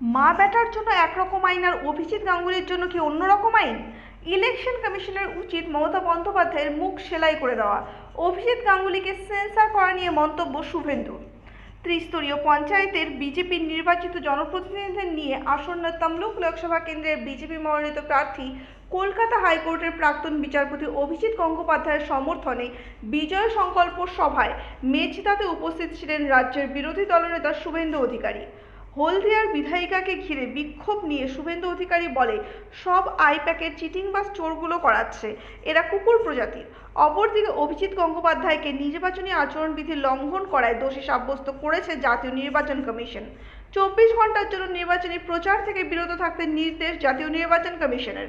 মা বেটার জন্য একরকম আইন আর অভিজিৎ গাঙ্গুলির জন্য কি অন্যরকম আইন? ইলেকশন কমিশনের উচিত মমতা বন্দ্যোপাধ্যায়ের মুখ সেলাই করে দেওয়া। অভিজিৎ গাঙ্গুলিকে সেন্সার করা নিয়ে মন্তব্য শুভেন্দুর ত্রিস্তরীয় পঞ্চায়েতের বিজেপির নির্বাচিত জনপ্রতিনিধিদের নিয়ে আসন্ন তমলুক লোকসভা কেন্দ্রের বিজেপি মনোনীত প্রার্থী কলকাতা হাইকোর্টের প্রাক্তন বিচারপতি অভিজিৎ গঙ্গোপাধ্যায়ের সমর্থনে বিজয় সংকল্প সভায় মেছিতাতে উপস্থিত ছিলেন রাজ্যের বিরোধী দলনেতা শুভেন্দু অধিকারী। হলদিয়ার বিধায়িকাকে ঘিরে বিক্ষোভ নিয়ে শুভেন্দু অধিকারী বলে, সব আইপ্যাকের চিটিং বাস চোরগুলো করাচ্ছে। এরা কুকুর প্রজাতির। অপরদিকে অভিজিৎ গঙ্গোপাধ্যায়কে নির্বাচনী আচরণবিধি লঙ্ঘন করায় দোষী সাব্যস্ত করেছে জাতীয় নির্বাচন কমিশন। চব্বিশ ঘণ্টার জন্য নির্বাচনী প্রচার থেকে বিরত থাকতে নির্দেশ জাতীয় নির্বাচন কমিশনের।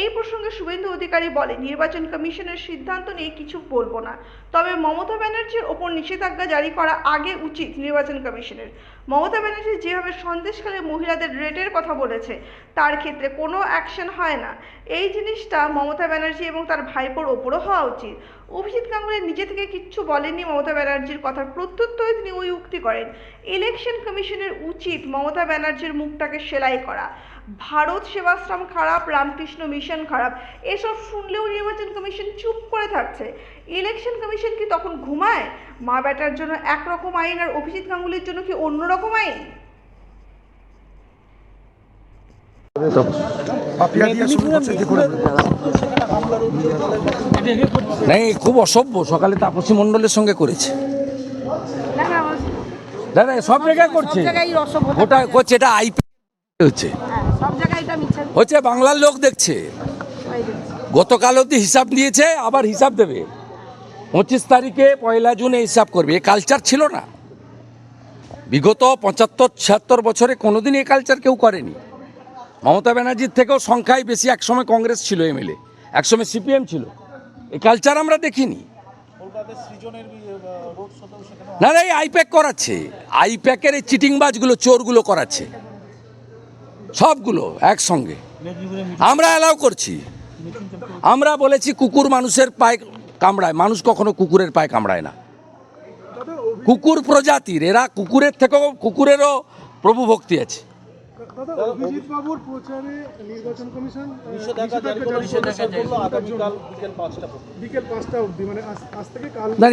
এই প্রসঙ্গে শুভেন্দু অধিকারী বলে, নির্বাচন কমিশনের সিদ্ধান্ত নিয়ে কিছু বলব না। তবে মমতা ব্যানার্জির ওপর নিষেধাজ্ঞা জারি করা আগে উচিত নির্বাচন কমিশনের। মমতা ব্যানার্জি যেভাবে সন্দেশকালে মহিলাদের রেটের কথা বলেছে, তার ক্ষেত্রে কোনো অ্যাকশন হয় না। এই জিনিসটা মমতা ব্যানার্জি এবং তার ভাইপোর ওপরও হওয়া উচিত। অভিজিৎ গাঙ্গুলি নিজে থেকে কিচ্ছু বলেননি মমতা ব্যানার্জির কথার প্রত্যুত্তরে তিনি ওই উক্তি করেন। ইলেকশন কমিশনের উচিত মমতা ব্যানার্জির মুখটাকে সেলাই করা। ভারত সেবাশ্রম খারাপ রামকৃষ্ণ মিশন খারাপ এসব শুনলেও নির্বাচন কমিশন চুপ করে থাকছে। ইলেকশন কমিশন কি তখন ঘুমায়? মা বেটার জন্য একরকম আইন আর অভিজিৎ গাঙ্গুলির জন্য কি অন্যরকম আইন? নাই খুব অসভ্য। সকালে তাপসী মণ্ডলের সঙ্গে করেছে। দাদা সব জায়গায় করছে। অসভ্য ওটা করছে এটা আইপি হচ্ছে সব জায়গায় এটা মিথ্যা হচ্ছে বাংলার লোক দেখছে। গতকাল অবধি হিসাব দিয়েছে আবার হিসাব দেবে। পঁচিশ তারিখে পয়লা জুনে হিসাব করবে। এ কালচার ছিল না। বিগত পঁচাত্তর ছিয়াত্তর বছরে কোনোদিন এই কালচার কেউ করেনি। মমতা ব্যানার্জির থেকেও সংখ্যায় বেশি। একসময় কংগ্রেস ছিল এমএলএ একসময় সিপিএম ছিল। এই কালচার আমরা দেখিনি। না না এই আইপ্যাক করাচ্ছে। আইপ্যাকের এই চিটিংবাজগুলো চোরগুলো করাচ্ছে। সবগুলো একসঙ্গে। আমরা অ্যালাউ করছি। আমরা বলেছি কুকুর মানুষের পায়ে কামড়ায়, মানুষ কখনো কুকুরের পায়ে কামড়ায় না। কুকুর প্রজাতির, এরা কুকুরের থেকেও, কুকুরেরও প্রভু ভক্তি আছে।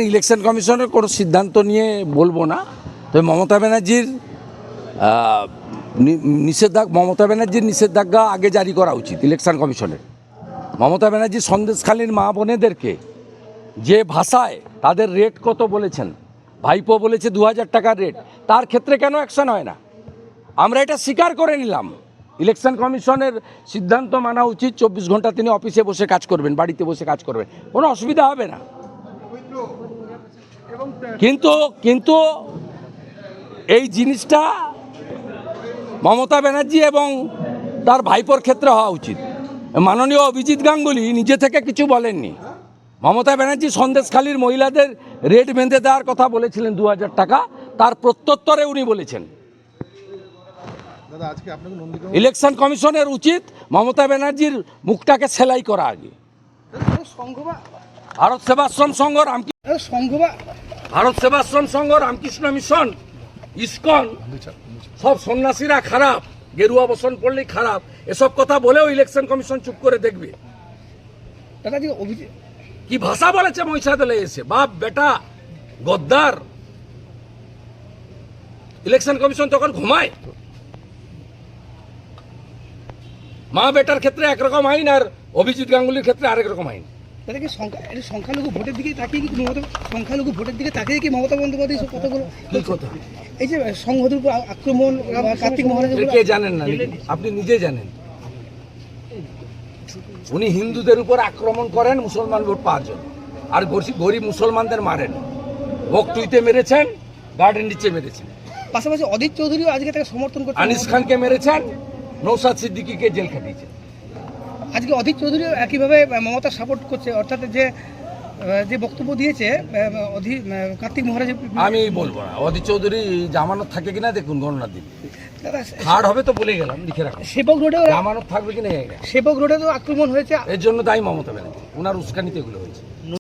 ইলেকশন কমিশনের কোনো সিদ্ধান্ত নিয়ে বলব না। তবে মমতা ব্যানার্জির নিষেধাজ্ঞা মমতা ব্যানার্জির নিষেধাজ্ঞা আগে জারি করা উচিত ইলেকশন কমিশনের। মমতা ব্যানার্জি সন্দেশখালীর মা বোনেদেরকে যে ভাষায় তাদের রেট কত বলেছেন, ভাইপো বলেছে দু হাজার টাকার রেট তার ক্ষেত্রে কেন অ্যাকশন হয় না? আমরা এটা স্বীকার করে নিলাম। ইলেকশন কমিশনের সিদ্ধান্ত মানা উচিত, চব্বিশ ঘণ্টা তিনি অফিসে বসে কাজ করবেন, বাড়িতে বসে কাজ করবেন, কোনো অসুবিধা হবে না। কিন্তু কিন্তু এই জিনিসটা মমতা ব্যানার্জি এবং তার ভাইপোর ক্ষেত্রে হওয়া উচিত। মাননীয় অভিজিৎ গাঙ্গুলি নিজে থেকে কিছু বলেননি। মমতা ব্যানার্জি সন্দেশখালীর মহিলাদের রেট বেঁধে দেওয়ার কথা বলেছিলেন দু হাজার টাকা তার প্রত্যুত্তরে উনি বলেছেন। দাদা আজকে আপনাকে নন্দীগ্রাম ইলেকশন কমিশনের উচিত মমতা ব্যানার্জির মুখটাকে সেলাই করা আগে। ভারত সেবাশ্রম সংঘ রামকৃষ্ণ সংঘবা ভারত সেবাশ্রম সংঘ রামকৃষ্ণ মিশন। ইসকন সব সন্ন্যাসীরা খারাপ গেরুয়া বসন পড়লেই খারাপ। এসব কথা বলেও ইলেকশন কমিশন চুপ করে দেখবে। কি ভাষা বলেছে মহিষাদলে এসে? বাপ বেটা গদ্দার। ইলেকশন কমিশন তখন ঘুমায়। মা বেটার ক্ষেত্রে একরকম আইন আর অভিজিৎ গাঙ্গুলির ক্ষেত্রে আরেক রকম আইন। সংখ্যালঘু ভোটের দিকে তাকিয়ে কি মমতা সংখ্যালঘু ভোটের দিকে তাকিয়ে কি মমতা বন্দ্যোপাধ্যায় সব কথাগুলো কথা? এই যে সংহতির উপর আক্রমণ কার্তিক মহারাজের কে জানেন না আপনি নিজে জানেন। উনি হিন্দুদের উপর আক্রমণ করেন মুসলমান ভোট পাওয়ার জন্য আর গরিব- গরিব মুসলমানদের মারেন। বকটুইতে মেরেছেন গার্ডেন নিচে মেরেছেন। পাশাপাশি অদিত চৌধুরীও আজকে তাকে সমর্থন করছে আনিস খানকে মেরেছেন নৌসাদ সিদ্দিকিকে জেল খাটিয়েছেন। আজকে অদিত চৌধুরীও একইভাবে মমতা সাপোর্ট করছে অর্থাৎ যে যে বক্তব্য দিয়েছে অধি কার্তিক মহারাজ আমি বলব না। অধি চৌধুরী জামানত থাকে কিনা দেখুন গণনার দিন। হার্ড হবে তো বলে গেলাম লিখে রাখো সেবক রোডেও জামানত থাকবে কিনা। সেবক রোডে তো আক্রমণ হয়েছে। এর জন্য দায়ী মমতা ব্যানার্জি। ওনার উস্কানিতে এগুলো হয়েছে।